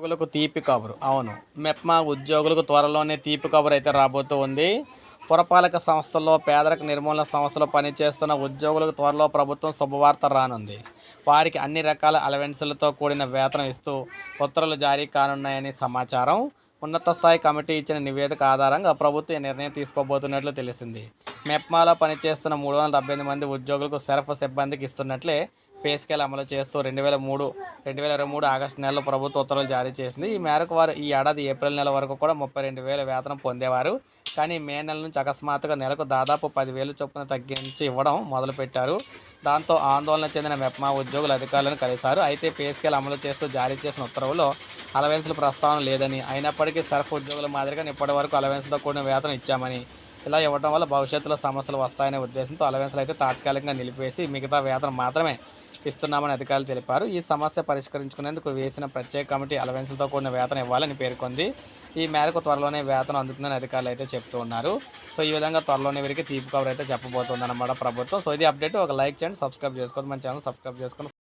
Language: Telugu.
ఉద్యోగులకు తీపి కబురు. అవును మెప్మా ఉద్యోగులకు త్వరలోనే తీపి కబురు అయితే రాబోతూ ఉంది. పురపాలక సంస్థల్లో పేదరిక నిర్మూలన సంస్థలో పనిచేస్తున్న ఉద్యోగులకు త్వరలో ప్రభుత్వం శుభవార్త రానుంది. వారికి అన్ని రకాల అలవెన్సులతో కూడిన వేతనం ఇస్తూ ఉత్తర్వులు జారీ కానున్నాయని సమాచారం. ఉన్నత స్థాయి కమిటీ ఇచ్చిన నివేదిక ఆధారంగా ప్రభుత్వం ఈ నిర్ణయం తీసుకోబోతున్నట్లు తెలిసింది. మెప్మాలో పనిచేస్తున్న మూడు వందల డెబ్బై ఎనిమిది మంది ఉద్యోగులకు సెరఫ్ సిబ్బందికి ఇస్తున్నట్లే పే స్కేల్ అమలు చేస్తూ రెండు వేల మూడు రెండు వేల ఇరవై మూడు ఆగస్టు నెలలో ప్రభుత్వ ఉత్తర్వులు జారీ చేసింది. ఈ మేరకు వారు ఈ ఏడాది ఏప్రిల్ నెల వరకు కూడా ముప్పై రెండు వేల వేతనం పొందేవారు. కానీ మే నెల నుంచి అకస్మాత్తుగా నెలకు దాదాపు పదివేలు చొప్పున తగ్గించి ఇవ్వడం మొదలుపెట్టారు. దాంతో ఆందోళన చెందిన మెప్మా ఉద్యోగులు అధికారులను కలిశారు. అయితే పే స్కేల్ అమలు చేస్తూ జారీ చేసిన ఉత్తర్వులో అలవెన్స్ల ప్రస్తావన లేదని అయినప్పటికీ సర్ఫ్ ఉద్యోగుల మాదిరిగా ఇప్పటి వరకు అలవెన్స్తో కూడిన వేతనం ఇచ్చామని ఇలా ఇవ్వడం వల్ల భవిష్యత్తులో సమస్యలు వస్తాయనే ఉద్దేశంతో అలవెన్స్లు అయితే తాత్కాలికంగా నిలిపివేసి మిగతా వేతనం మాత్రమే ఇస్తున్నామని అధికారులు తెలిపారు. ఈ సమస్య పరిష్కరించుకునేందుకు వేసిన ప్రత్యేక కమిటీ అలవెన్స్లతో కూడిన వేతనం ఇవ్వాలని పేర్కొంది. ఈ మేరకు త్వరలోనే వేతనం అందుతుందని అధికారులు అయితే చెప్తూ ఉన్నారు. సో ఈ విధంగా త్వరలోనే వీరికి తీపి కవర్ అయితే చెప్పబోతుందన్నమాట ప్రభుత్వం. సో ఇది అప్డేట్. ఒక లైక్ చేయండి సబ్స్క్రైబ్ చేసుకోండి మన ఛానల్ సబ్స్క్రైబ్ చేసుకొని